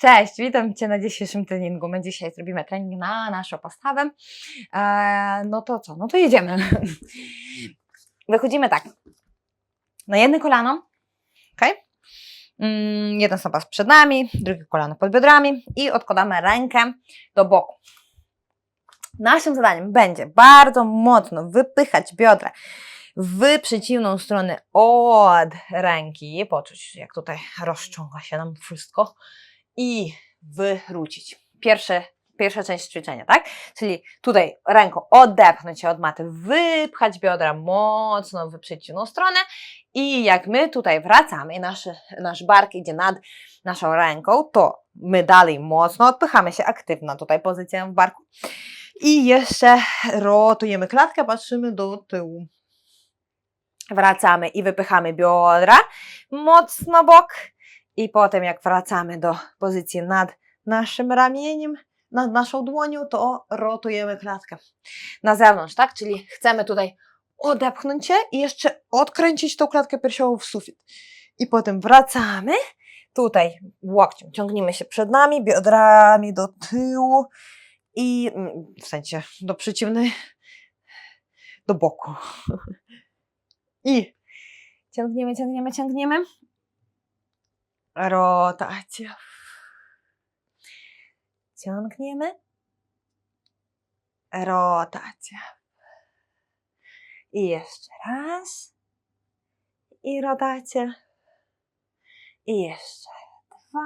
Cześć, witam Cię na dzisiejszym treningu. My dzisiaj zrobimy trening na naszą postawę. E, no to co? No to jedziemy. Wychodzimy tak. Na jedno kolano, ok? Mm, jeden stopas przed nami, drugie kolano pod biodrami i odkładamy rękę do boku. Naszym zadaniem będzie bardzo mocno wypychać biodra w przeciwną stronę od ręki, poczuć jak tutaj rozciąga się nam wszystko i wywrócić. Pierwsze, pierwsza część ćwiczenia, tak? Czyli tutaj ręką odepchnąć się od maty, wypchać biodra mocno w przeciwną stronę i jak my tutaj wracamy nasz, nasz bark idzie nad naszą ręką, to my dalej mocno odpychamy się, aktywna tutaj pozycja w barku i jeszcze rotujemy klatkę, patrzymy do tyłu. Wracamy i wypychamy biodra mocno bok i potem jak wracamy do pozycji nad naszym ramieniem, nad naszą dłonią, to rotujemy klatkę na zewnątrz, tak? Czyli chcemy tutaj odepchnąć się i jeszcze odkręcić tą klatkę piersiową w sufit. I potem wracamy tutaj łokciem, ciągnijmy się przed nami, biodrami do tyłu i mm, w sensie do przeciwnej, do boku. I ciągniemy, ciągniemy, ciągniemy. Rotacja. Ciągniemy. Rotacja. I jeszcze raz. I rotacja. I jeszcze dwa.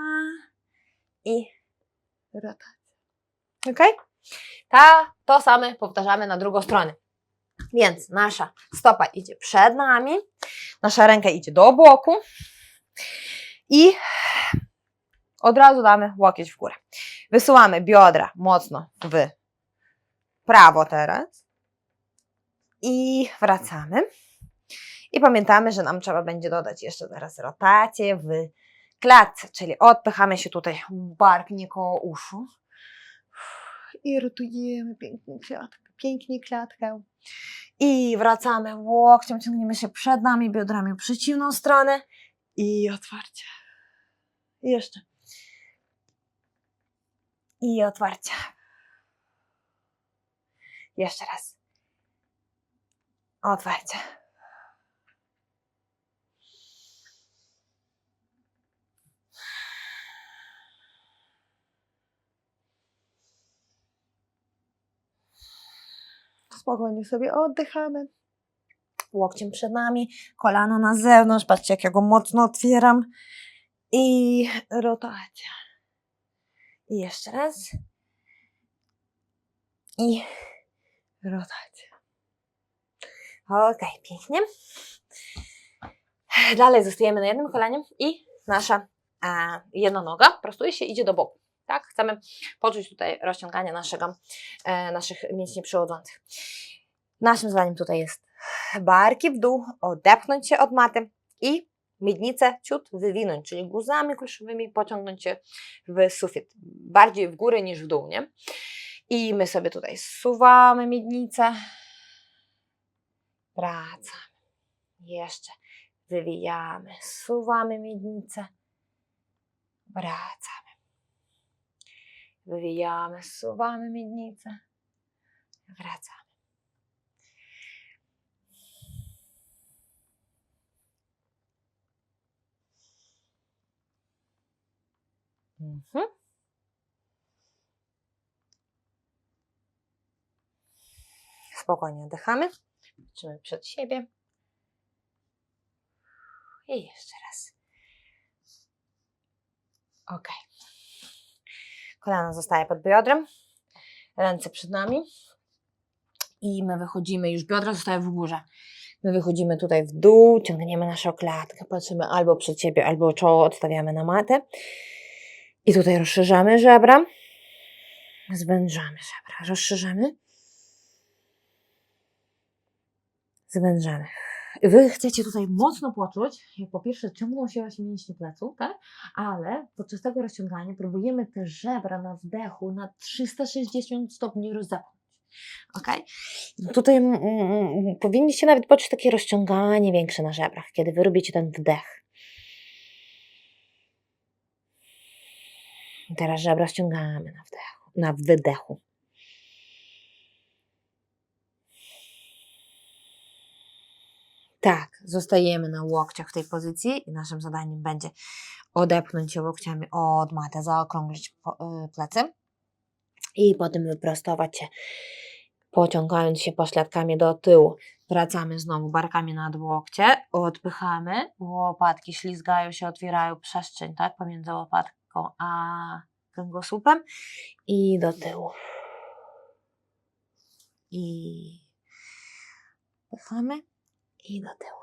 I rotacja. Ok? Ta, to same powtarzamy na drugą stronę. Więc nasza stopa idzie przed nami, nasza ręka idzie do boku i od razu damy łokieć w górę. Wysuwamy biodra mocno w prawo teraz i wracamy. I pamiętamy, że nam trzeba będzie dodać jeszcze teraz rotację w klatce, czyli odpychamy się tutaj bark nie koło uszu i rotujemy pięknie klatkę, pięknie klatkę. I wracamy łokciem, ciągniemy się przed nami, biodrami w przeciwną stronę i otwarcie. I jeszcze. I otwarcie. Jeszcze raz. Otwarcie. Spokojnie sobie oddychamy. Łokciem przed nami, kolano na zewnątrz. Patrzcie, jak ja go mocno otwieram. I rotacja. I jeszcze raz. I rotacja. Ok, pięknie. Dalej zostajemy na jednym kolanie i nasza jedna noga prostuje się, idzie do boku. Tak? Chcemy poczuć tutaj rozciąganie naszego, e, naszych mięśni przychodzących. Naszym zadaniem tutaj jest barki w dół, odepchnąć się od maty i miednicę ciut wywinąć, czyli guzami kulszowymi pociągnąć się w sufit. Bardziej w górę niż w dół, nie? I my sobie tutaj suwamy miednicę. Wracamy. Jeszcze wywijamy, suwamy miednicę. Wracamy. Wywijamy, suwamy miednicę. Wracamy. Mhm. Spokojnie oddychamy. Patrzymy przed siebie. I jeszcze raz. Ok. Kolano zostaje pod biodrem. Ręce przed nami. I my wychodzimy, już biodra zostają w górze. My wychodzimy tutaj w dół, ciągniemy naszą klatkę, patrzymy albo przed siebie, albo czoło odstawiamy na matę. I tutaj rozszerzamy żebra. Zwężamy żebra. Rozszerzamy. Zwężamy. Wy chcecie tutaj mocno poczuć, jak po pierwsze ciągną się właśnie mięśnie pleców, tak? Ale podczas tego rozciągania próbujemy te żebra na wdechu na 360 stopni rozepchnąć. Ok? Tutaj mm, mm, powinniście nawet poczuć takie rozciąganie większe na żebrach, kiedy wy robicie ten wdech. I teraz żebra ściągamy na wdechu, na wydechu. Tak, zostajemy na łokciach w tej pozycji i naszym zadaniem będzie odepchnąć się łokciami od maty, zaokrąglić y, plecy i potem wyprostować się, pociągając się pośladkami do tyłu. Wracamy znowu barkami nad łokcie, odpychamy, łopatki ślizgają się, otwierają przestrzeń, tak, pomiędzy łopatką a kręgosłupem i do tyłu. I odpychamy i do tyłu.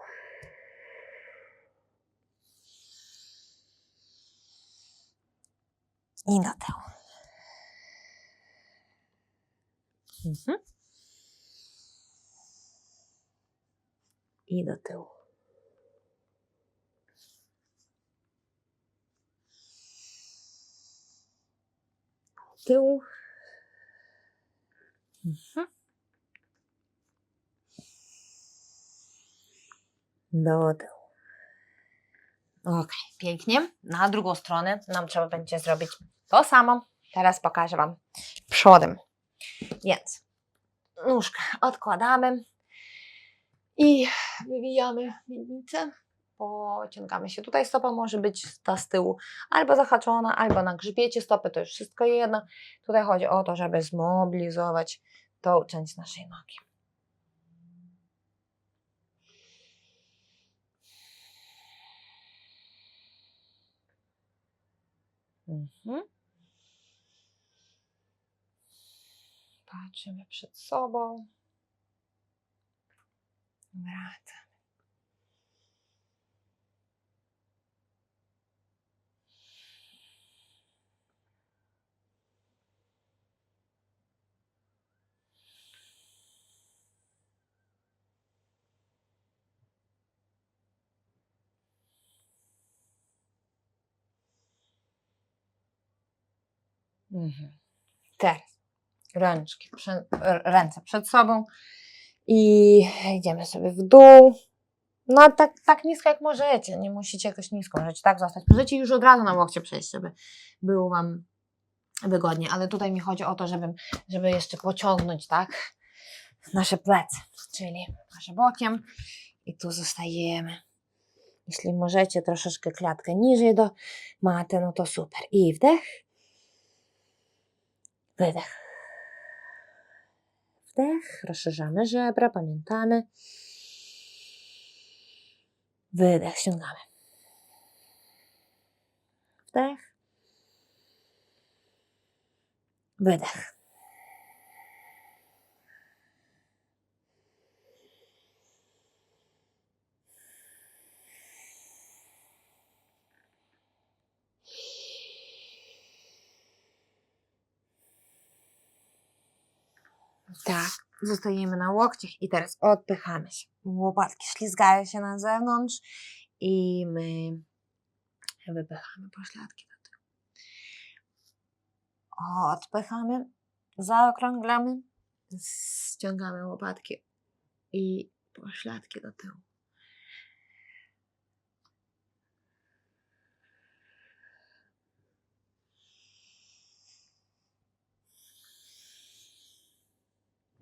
I do tyłu. Mhm. Tyłu. Mhm. Do tyłu. Ok, pięknie. Na drugą stronę nam trzeba będzie zrobić to samo. Teraz pokażę Wam przodem. Więc nóżkę odkładamy i wywijamy miednicę. Pociągamy się. Tutaj stopa może być ta z tyłu albo zahaczona, albo na grzbiecie stopy, to już wszystko jedno. Tutaj chodzi o to, żeby zmobilizować tą część naszej nogi. Mhm. Patrzymy przed sobą. Wracamy. Mhm. Teraz prze, ręce przed sobą i idziemy sobie w dół. No tak, tak nisko jak możecie, nie musicie jakoś nisko, możecie tak zostać. Możecie już od razu na łokcie przejść, żeby było Wam wygodnie, ale tutaj mi chodzi o to, żeby jeszcze pociągnąć, tak, nasze plecy, czyli nasze bokiem i tu zostajemy. Jeśli możecie troszeczkę klatkę niżej do maty, no to super. I wdech, wydech. Wdech, rozszerzamy żebra, pamiętamy. Wydech, ściągamy. Wdech. Wydech. Tak, zostajemy na łokciach i teraz odpychamy się. Łopatki ślizgają się na zewnątrz i my wypychamy pośladki do tyłu. Odpychamy, zaokrąglamy, ściągamy łopatki i pośladki do tyłu.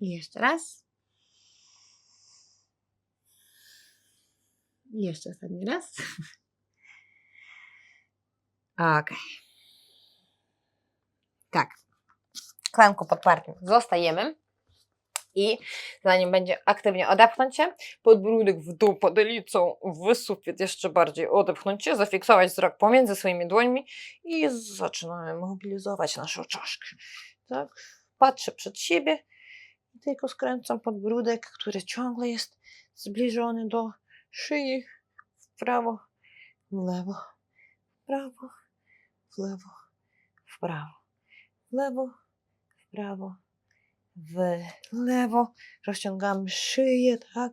I jeszcze raz. I jeszcze ostatni raz. Ok. Tak. Klemku podpartym zostajemy. I zanim będzie aktywnie odepchnąć się, podbródek w dół, podelicą w sufit, jeszcze bardziej odepchnąć się, zafiksować wzrok pomiędzy swoimi dłońmi i zaczynamy mobilizować naszą czaszkę. Tak? Patrzę przed siebie tylko skręcam podbródek, który ciągle jest zbliżony do szyi, w prawo, w lewo, w prawo, w lewo, w prawo, w lewo, w prawo, w lewo. Rozciągamy szyję, tak?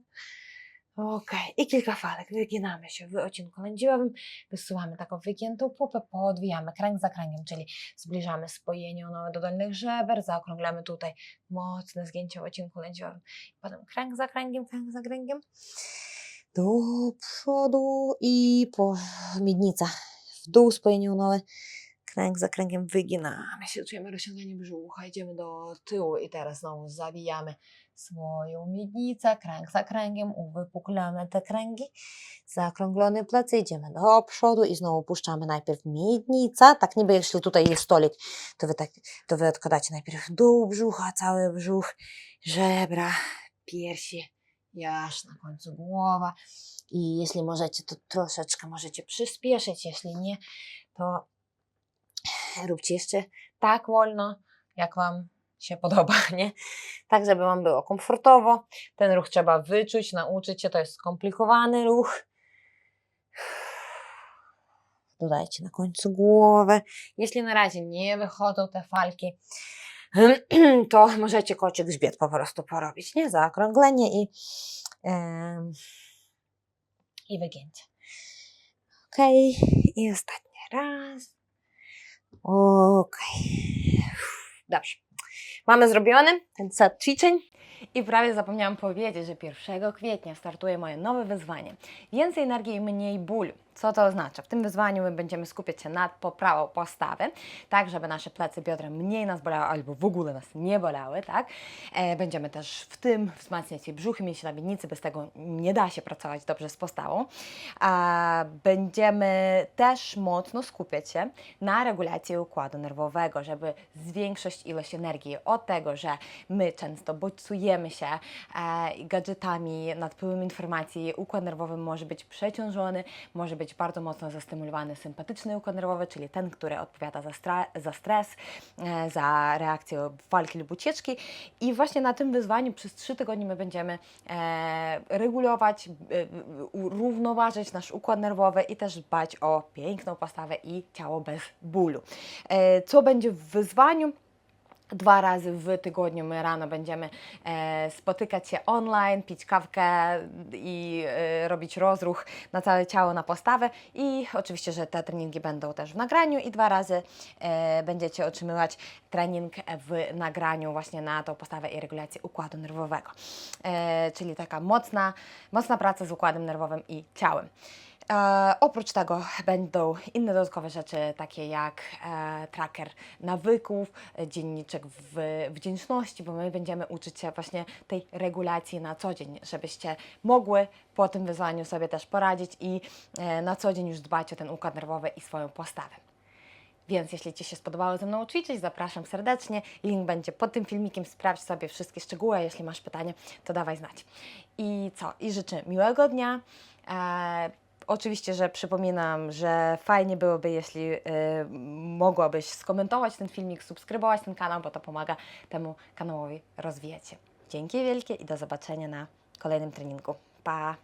Ok. I kilka falek. Wyginamy się w odcinku lędźwiowym. Wysuwamy taką wygiętą pupę, podwijamy kręg za kręgiem, czyli zbliżamy spojenie nowe do dolnych żeber, zaokrąglamy tutaj mocne zgięcie w odcinku lędźwiowym. Potem kręg za kręgiem, kręg za kręgiem. Do przodu i po miednica. W dół spojenie nowe, Kręg za kręgiem wyginamy się, czujemy rozciąganie brzucha, idziemy do tyłu i teraz znowu zawijamy swoją miednicę, kręg za kręgiem, uwypuklamy te kręgi, zakrąglone plecy, idziemy do przodu i znowu puszczamy najpierw miednica, tak niby jeśli tutaj jest stolik, to wy, tak, to wy odkładacie najpierw dół brzucha, cały brzuch, żebra, piersi, jaż na końcu głowa. I jeśli możecie, to troszeczkę możecie przyspieszyć, jeśli nie, to róbcie jeszcze tak wolno, jak Wam się podoba, nie? Tak, żeby Wam było komfortowo. Ten ruch trzeba wyczuć, nauczyć się, to jest skomplikowany ruch. Dodajcie na końcu głowę. Jeśli na razie nie wychodzą te falki, to możecie kocie grzbiet po prostu porobić, nie? Zaokrąglenie i, em, i wygięcie. Ok, i ostatni raz. Okej. Dobrze. Mamy zrobiony ten set ćwiczeń. I prawie zapomniałam powiedzieć, że 1 kwietnia startuje moje nowe wyzwanie. Więcej energii i mniej bólu. Co to oznacza? W tym wyzwaniu my będziemy skupiać się nad poprawą postawy, tak żeby nasze plecy, biodra mniej nas bolały albo w ogóle nas nie bolały, tak? E, będziemy też w tym wzmacniać jej brzuchy, mieć na miednicy, bez tego nie da się pracować dobrze z postawą. A będziemy też mocno skupiać się na regulacji układu nerwowego, żeby zwiększyć ilość energii od tego, że my często bodźcujemy się e, gadżetami, nadpływem informacji, układ nerwowy może być przeciążony, może być bardzo mocno zastymulowany sympatyczny układ nerwowy, czyli ten, który odpowiada za, za stres, e, za reakcję walki lub ucieczki. I właśnie na tym wyzwaniu przez trzy tygodnie my będziemy e, regulować, e, równoważyć nasz układ nerwowy i też dbać o piękną postawę i ciało bez bólu. Co będzie w wyzwaniu? Dwa razy w tygodniu my rano będziemy e, spotykać się online, pić kawkę i e, robić rozruch na całe ciało, na postawę. I oczywiście, że te treningi będą też w nagraniu i dwa razy e, będziecie otrzymywać trening w nagraniu właśnie na tą postawę i regulację układu nerwowego. E, czyli taka mocna, mocna praca z układem nerwowym i ciałem. E, oprócz tego będą inne dodatkowe rzeczy, takie jak e, tracker nawyków, e, dzienniczek w, wdzięczności, bo my będziemy uczyć się właśnie tej regulacji na co dzień, żebyście mogły po tym wyzwaniu sobie też poradzić i e, na co dzień już dbać o ten układ nerwowy i swoją postawę. Więc jeśli Ci się spodobało ze mną ćwiczyć, zapraszam serdecznie. Link będzie pod tym filmikiem. Sprawdź sobie wszystkie szczegóły. Jeśli masz pytanie, to dawaj znać. I co? I życzę miłego dnia. E, Oczywiście, że przypominam, że fajnie byłoby, jeśli y, mogłabyś skomentować ten filmik, subskrybować ten kanał, bo to pomaga temu kanałowi rozwijać się. Dzięki wielkie i do zobaczenia na kolejnym treningu. Pa!